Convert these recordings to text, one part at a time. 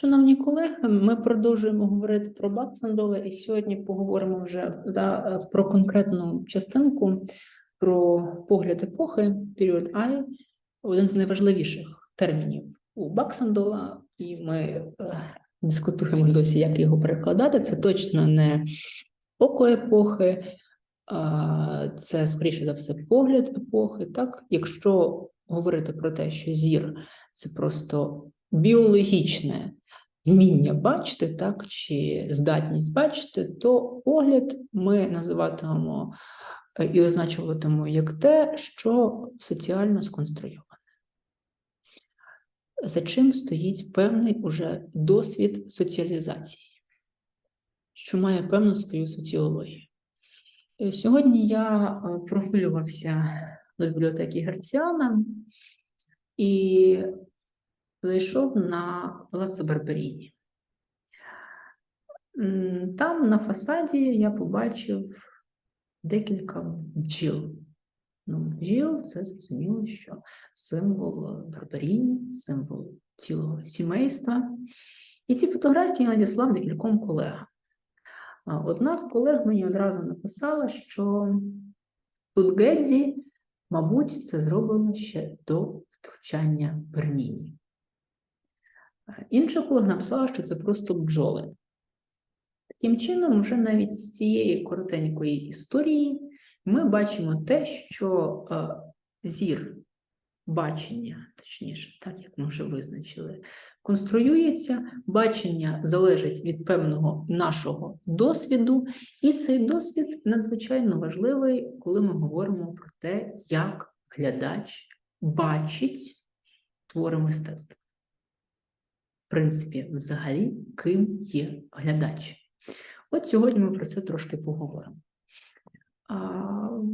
Шановні колеги, ми продовжуємо говорити про Баксандола, і сьогодні поговоримо вже за, е, про конкретну частинку про погляд епохи, період Ай, один з найважливіших термінів у Баксандола, і ми е, дискутуємо досі, як його перекладати. Це точно не око епохи, це скоріше за все погляд епохи. Так, якщо говорити про те, що зір це просто біологічне вміння бачити, так, чи здатність бачити, то погляд ми називатимемо е, і означуватимемо як те, що соціально сконструйоване. За чим стоїть певний уже досвід соціалізації, що має певну свою соціологію. Е, Сьогодні я е, прогулювався до бібліотеки Герціана і зайшов на Палаццо Барберіні. Там на фасаді я побачив декілька бджіл. Ну, бджіл це зрозуміло, що символ Барберіні, символ цілого сімейства. І ці фотографії надіслав декільком колегам. Одна з колег мені одразу написала, що тут Гедзі, мабуть, це зроблено ще до втручання Берніні. Інша колега написала, що це просто бджоли. Таким чином, вже навіть з цієї коротенької історії ми бачимо те, що е, зір бачення, точніше, так як ми вже визначили, конструюється, бачення залежить від певного нашого досвіду, і цей досвід надзвичайно важливий, коли ми говоримо про те, як глядач бачить твори мистецтва. В принципі, взагалі, ким є глядач. От сьогодні ми про це трошки поговоримо.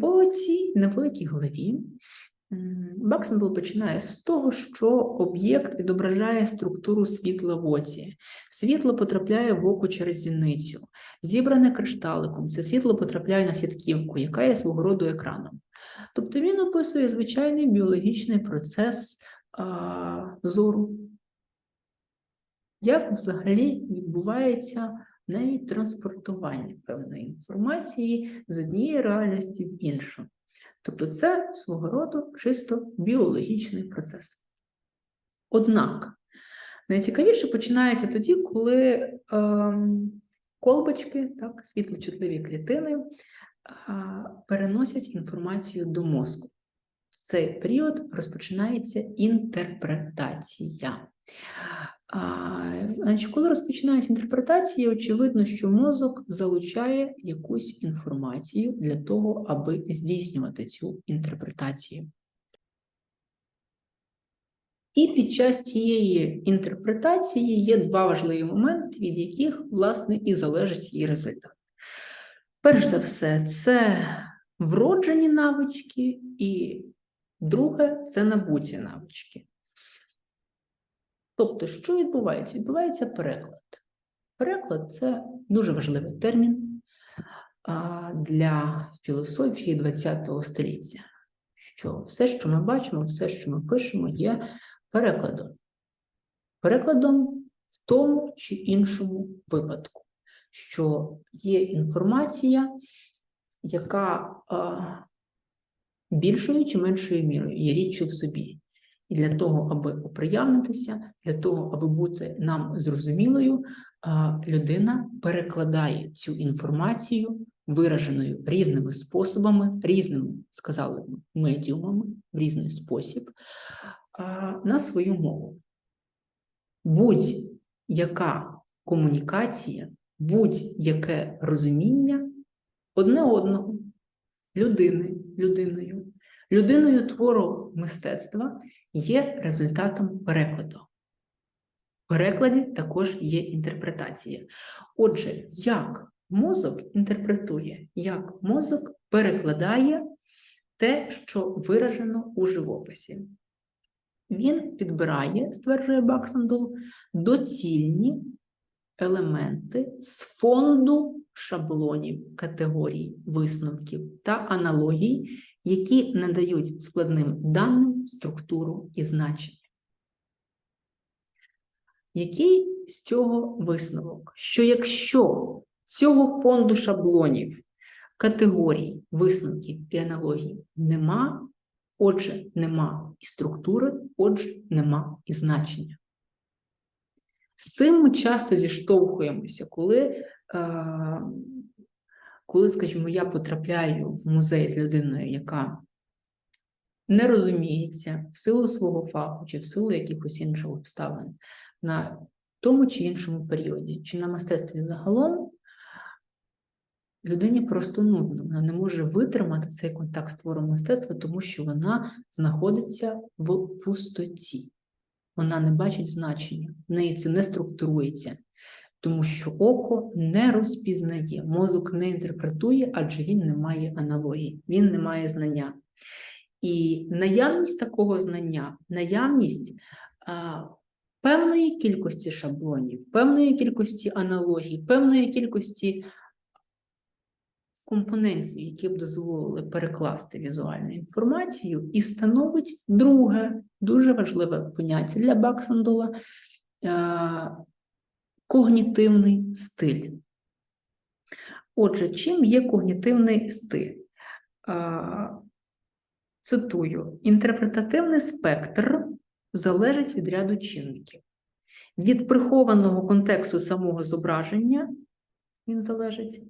В цій невеликій голові Баксенбл починає з того, що об'єкт відображає структуру світла в оці. Світло потрапляє в око через зіницю. Зібране кришталиком, це світло потрапляє на сітківку, яка є свого роду екраном. Тобто він описує звичайний біологічний процес а, зору. Як взагалі відбувається навіть транспортування певної інформації з однієї реальності в іншу. Тобто це свого роду чисто біологічний процес. Однак найцікавіше починається тоді, коли ем, колбочки, так, світлочутливі клітини, а, переносять інформацію до мозку. В цей період розпочинається інтерпретація. Значить, коли розпочинається інтерпретація, очевидно, що мозок залучає якусь інформацію для того, аби здійснювати цю інтерпретацію. І під час цієї інтерпретації є два важливі моменти, від яких, власне, і залежить її результат. Перш за все, це вроджені навички, і друге це набуті навички. Тобто, що відбувається? Відбувається переклад. Переклад це дуже важливий термін для філософії ХХ століття. Що все, що ми бачимо, все, що ми пишемо, є перекладом. Перекладом в тому чи іншому випадку, що є інформація, яка більшою чи меншою мірою є річчю в собі. І для того, аби оприявнитися, для того, аби бути нам зрозумілою, людина перекладає цю інформацію, вираженою різними способами, різними, сказали медіумами, в різний спосіб, на свою мову. Будь-яка комунікація, будь-яке розуміння одне одного, людини, людиною, людиною твору мистецтва є результатом перекладу. В перекладі також є інтерпретація. Отже, як мозок інтерпретує, як мозок перекладає те, що виражено у живописі. Він підбирає, стверджує Баксандол, доцільні елементи з фонду шаблонів, категорій, висновків та аналогій, які надають складним даним структуру і значення. Який з цього висновок? Що якщо цього фонду шаблонів, категорій, висновків і аналогій нема, отже, нема і структури, отже, нема і значення. З цим ми часто зіштовхуємося, коли, коли, скажімо, я потрапляю в музей з людиною, яка не розуміється в силу свого фаху чи в силу якихось інших обставин на тому чи іншому періоді, чи на мистецтві загалом, людині просто нудно. Вона не може витримати цей контакт з твором мистецтва, тому що вона знаходиться в пустоті. Вона не бачить значення, в неї це не структурується, тому що око не розпізнає, мозок не інтерпретує, адже він не має аналогії, він не має знання. І наявність такого знання, наявність а, певної кількості шаблонів, певної кількості аналогій, певної кількості компонентів, які б дозволили перекласти візуальну інформацію, і становить друге дуже важливе поняття для Баксандола когнітивний стиль. Отже, чим є когнітивний стиль? Цитую: інтерпретативний спектр залежить від ряду чинників. Від прихованого контексту самого зображення він залежить,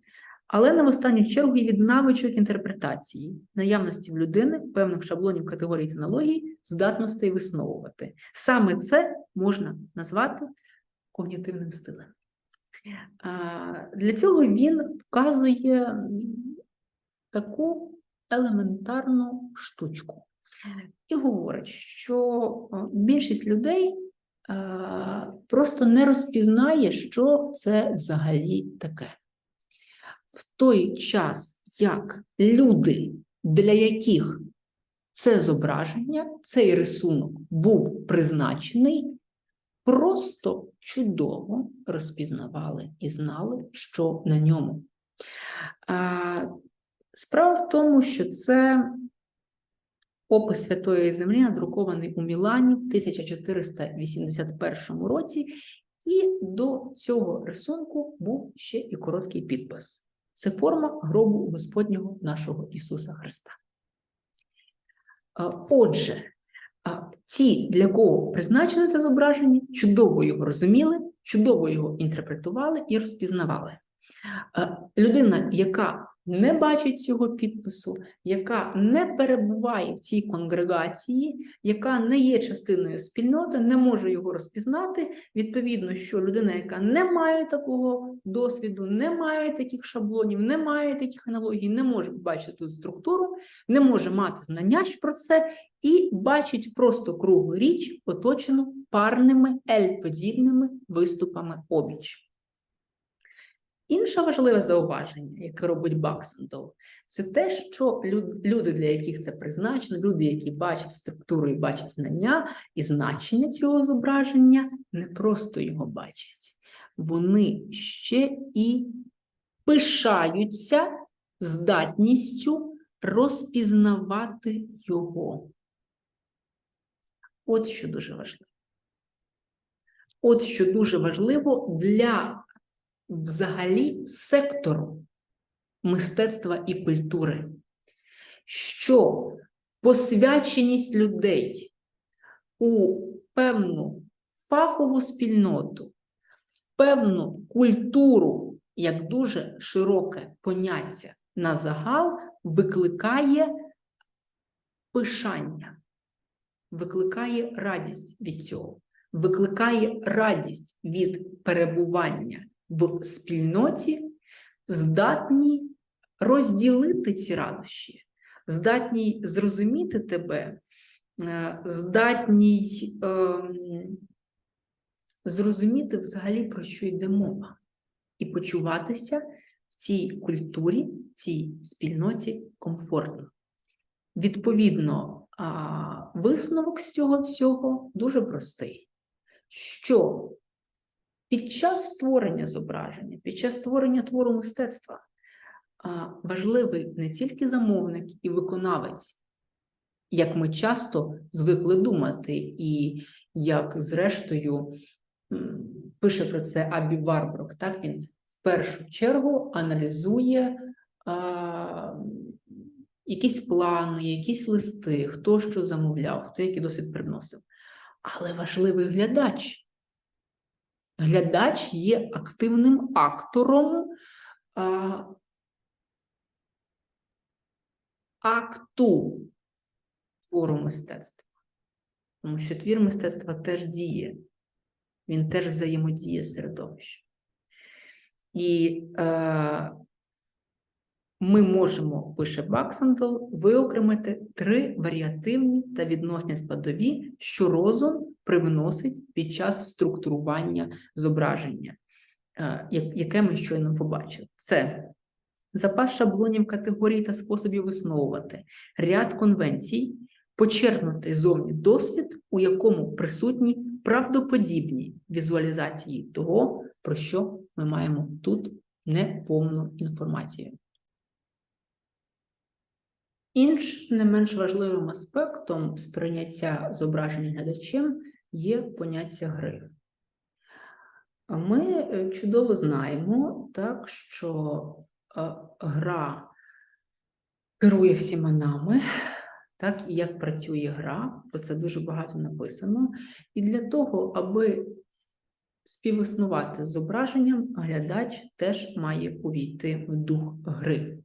але не в останню чергу і від навичок інтерпретації, наявності в людини певних шаблонів категорій та аналогій, здатностей висновувати. Саме це можна назвати когнітивним стилем. Для цього він вказує таку елементарну штучку. І говорить, що більшість людей просто не розпізнає, що це взагалі таке. В той час, як люди, для яких це зображення, цей рисунок був призначений, просто чудово розпізнавали і знали, що на ньому. Справа в тому, що це опис Святої Землі, надрукований у Мілані в 1481 році, і до цього рисунку був ще і короткий підпис. Це форма гробу Господнього нашого Ісуса Христа. Отже, ті, для кого призначено це зображення, чудово його розуміли, чудово його інтерпретували і розпізнавали. Людина, яка не бачить цього підпису, яка не перебуває в цій конгрегації, яка не є частиною спільноти, не може його розпізнати. Відповідно, що людина, яка не має такого досвіду, не має таких шаблонів, не має таких аналогій, не може бачити ту структуру, не може мати знання про це і бачить просто круглу річ, оточену парними ель-подібними виступами обіч. Інше важливе зауваження, яке робить Баксендол, це те, що люди, для яких це призначено, люди, які бачать структуру і бачать знання і значення цього зображення, не просто його бачать, вони ще і пишаються здатністю розпізнавати його. От що дуже важливо. От що дуже важливо для взагалі сектору мистецтва і культури, що посвяченість людей у певну фахову спільноту, в певну культуру, як дуже широке поняття на загал, викликає пишання, викликає радість від цього, викликає радість від перебування в спільноті здатні розділити ці радощі, здатні зрозуміти тебе, е, здатні е, зрозуміти взагалі, про що йде мова, і почуватися в цій культурі, цій спільноті комфортно. Відповідно, висновок з цього всього дуже простий. Що під час створення зображення, під час створення твору мистецтва важливий не тільки замовник і виконавець, як ми часто звикли думати, і як, зрештою, пише про це Абі Варброк, так він в першу чергу аналізує а, якісь плани, якісь листи, хто що замовляв, хто який досвід приносив. Але важливий глядач. Глядач є активним актором а, акту твору мистецтва. Тому що твір мистецтва теж діє, він теж взаємодіє з середовищем. І е, ми можемо, пише Баксандл, виокремити три варіативні та відносні складові, що розум привносить під час структурування зображення, е, яке ми щойно побачили. Це запас шаблонів категорій та способів висновувати, ряд конвенцій, почерпнутий зовні досвід, у якому присутні правдоподібні візуалізації того, про що ми маємо тут неповну інформацію. Інш не менш важливим аспектом сприйняття зображення глядачем є поняття гри. Ми е, чудово знаємо, так, що е, гра керує всіма нами, так, і як працює гра, про це дуже багато написано. І для того, аби співіснувати з зображенням, глядач теж має увійти в дух гри.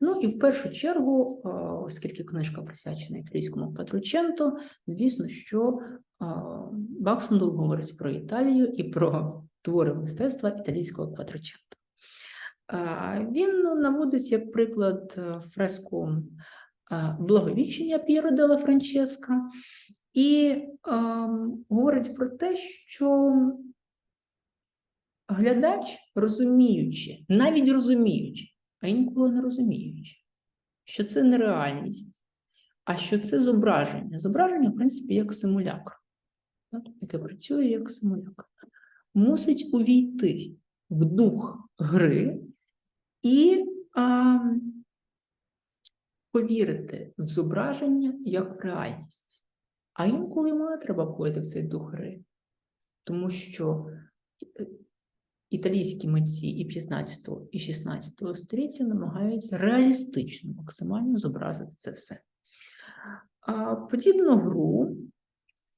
Ну і в першу чергу, е, оскільки книжка присвячена італійському Кватрученто, звісно, що е, Баксундл говорить про Італію і про твори мистецтва італійського Кватрученто. Е, Він наводить як приклад е, фреску е, Благовіщення П'єро Делла Франческа і ем, говорить про те, що глядач, розуміючи, навіть розуміючи, а інколи не розуміючи, що це не реальність, а що це зображення. Зображення, в принципі, як симулякр, яке працює як симулякр, мусить увійти в дух гри і а, повірити в зображення як в реальність. А інколи не треба входити в цей дух гри, тому що е, італійські митці і 15 і 16 століття намагаються реалістично максимально зобразити це все. А подібну гру,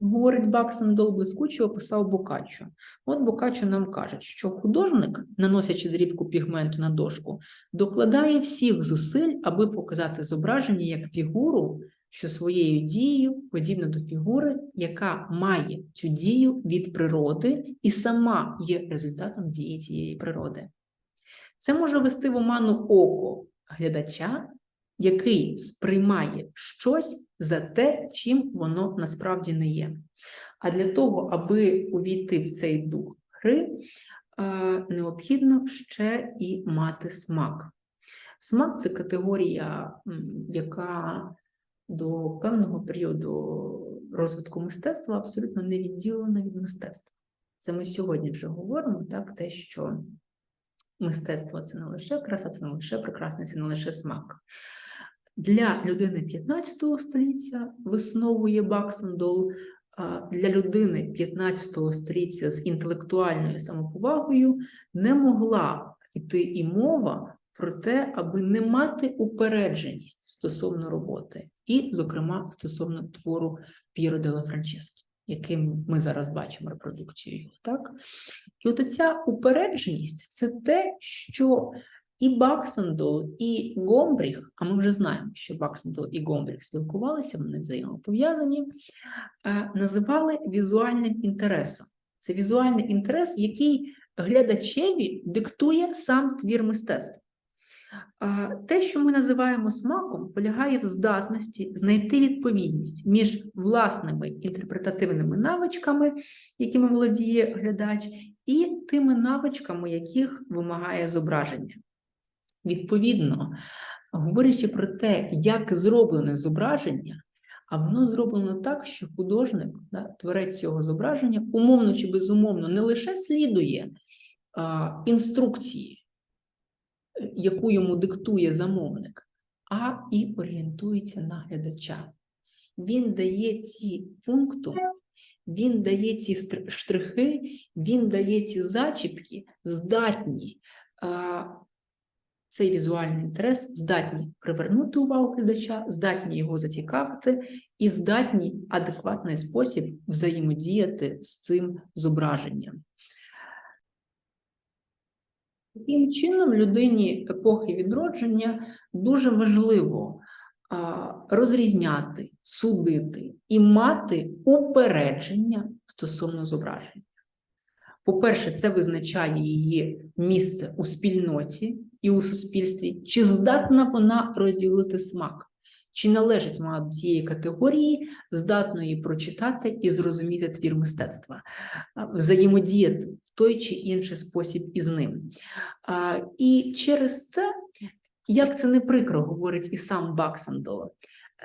говорить Баксендол, блискуче описав Бокаччо. От Бокаччо нам каже, що художник, наносячи дрібку пігменту на дошку, докладає всіх зусиль, аби показати зображення як фігуру, що своєю дією подібна до фігури, яка має цю дію від природи і сама є результатом дії цієї природи. Це може вести в оману око глядача, який сприймає щось за те, чим воно насправді не є. А для того, аби увійти в цей дух гри, е, необхідно ще і мати смак. Смак це категорія, яка до певного періоду розвитку мистецтва абсолютно не відділена від мистецтва. Це ми сьогодні вже говоримо, так, те, що мистецтво це не лише краса, це не лише прекрасне, це не лише смак. Для людини 15 століття висновує Баксендол, для людини 15 століття з інтелектуальною самоповагою не могла йти і мова про те, аби не мати упередженість стосовно роботи, і, зокрема, стосовно твору П'єро Делла Франческі, яким ми зараз бачимо репродукцію його. Так? І от ця упередженість це те, що і Баксендол, і Гомбріх, а ми вже знаємо, що Баксендол і Гомбріх спілкувалися, вони взаємопов'язані, називали візуальним інтересом. Це візуальний інтерес, який глядачеві диктує сам твір мистецтва. Те, що ми називаємо смаком, полягає в здатності знайти відповідність між власними інтерпретативними навичками, якими володіє глядач, і тими навичками, яких вимагає зображення. Відповідно, говорячи про те, як зроблене зображення, а воно зроблено так, що художник, да, творець цього зображення, умовно чи безумовно, не лише слідує а, інструкції, яку йому диктує замовник, а і орієнтується на глядача. Він дає ці пунктуми, він дає ці штрихи, він дає ці зачіпки, здатні цей візуальний інтерес здатні привернути увагу глядача, здатні його зацікавити і здатні адекватний спосіб взаємодіяти з цим зображенням. Таким чином, людині епохи відродження дуже важливо розрізняти, судити і мати упередження стосовно зображення. По-перше, це визначає її місце у спільноті і у суспільстві, чи здатна вона розділити смак, чи належить вона до цієї категорії, здатно її прочитати і зрозуміти твір мистецтва, взаємодіяти в той чи інший спосіб із ним. І через це, як це не прикро, говорить і сам Баксандол,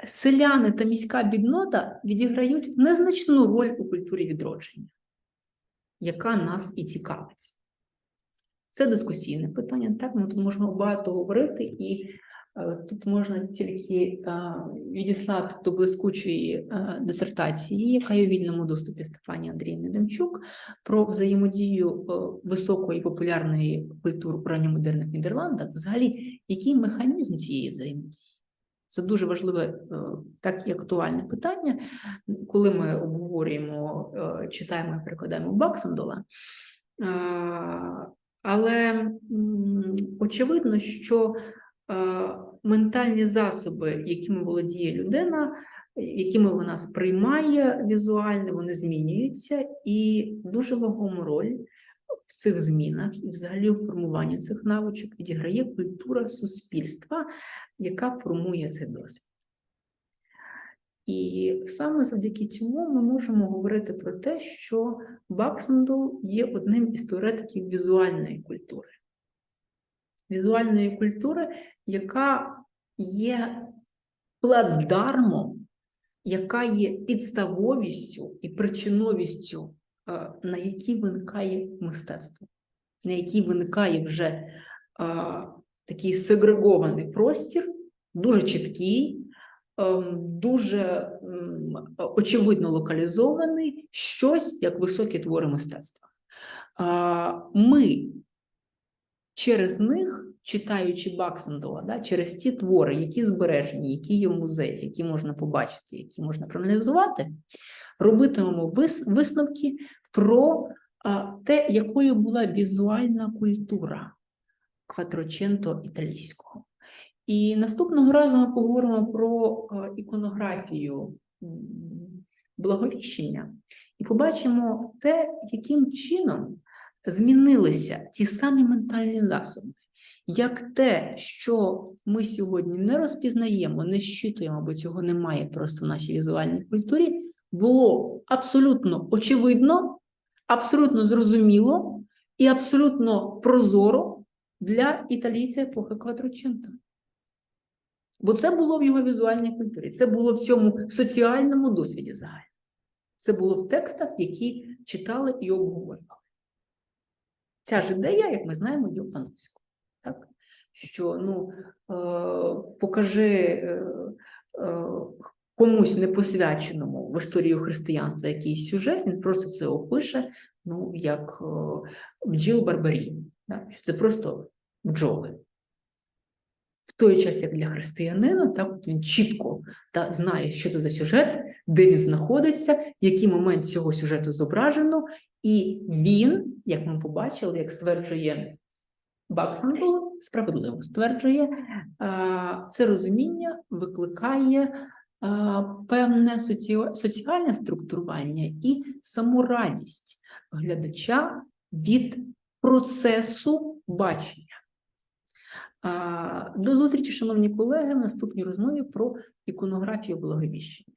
селяни та міська біднота відіграють незначну роль у культурі відродження яка нас і цікавить. Це дискусійне питання. Так, ми тут можемо багато говорити, і е, тут можна тільки е, відіслати до блискучої е, дисертації, яка є у вільному доступі Стефанії Андріївни Демчук, про взаємодію високої популярної культури у ранньомодерних Нідерландах. Взагалі, який механізм цієї взаємодії? Це дуже важливе, так і актуальне питання, коли ми обговорюємо, читаємо і перекладаємо Баксандола. Але очевидно, що е, ментальні засоби, якими володіє людина, якими вона сприймає візуально, вони змінюються, і дуже вагому роль в цих змінах і взагалі у формуванні цих навичок відіграє культура суспільства, яка формує цей досвід. І саме завдяки цьому ми можемо говорити про те, що Баксендл є одним із теоретиків візуальної культури. Візуальної культури, яка є плацдармом, яка є підставовістю і причиновістю, е, на якій виникає мистецтво, на якій виникає вже е, такий сегрегований простір, дуже чіткий, дуже очевидно локалізований, щось як високі твори мистецтва. Ми через них, читаючи Баксендова, да, через ті твори, які збережені, які є в музеях, які можна побачити, які можна проаналізувати, робитимемо вис- висновки про те, якою була візуальна культура кватроченто італійського. І наступного разу ми поговоримо про е, іконографію благовіщення і побачимо те, яким чином змінилися ті самі ментальні засоби, як те, що ми сьогодні не розпізнаємо, не щитуємо, бо цього немає просто в нашій візуальній культурі, було абсолютно очевидно, абсолютно зрозуміло і абсолютно прозоро для італійця епохи Кватроченто. Бо це було в його візуальній культурі, це було в цьому соціальному досвіді загально. Це було в текстах, які читали і обговорювали. Ця ж ідея, як ми знаємо, є у Пановського. Так? Що ну, е, покажи е, е, комусь непосвяченому в історію християнства якийсь сюжет, він просто це опише ну, як е, бджіл? Що це просто бджоли. Той час, як для християнина, так він чітко та, знає, що це за сюжет, де він знаходиться, який момент цього сюжету зображено, і він, як ми побачили, як стверджує Баксандл, справедливо стверджує, це розуміння викликає певне соціальне структурування і саму радість глядача від процесу бачення. До зустрічі, шановні колеги, в наступній розмові про іконографію благовіщення.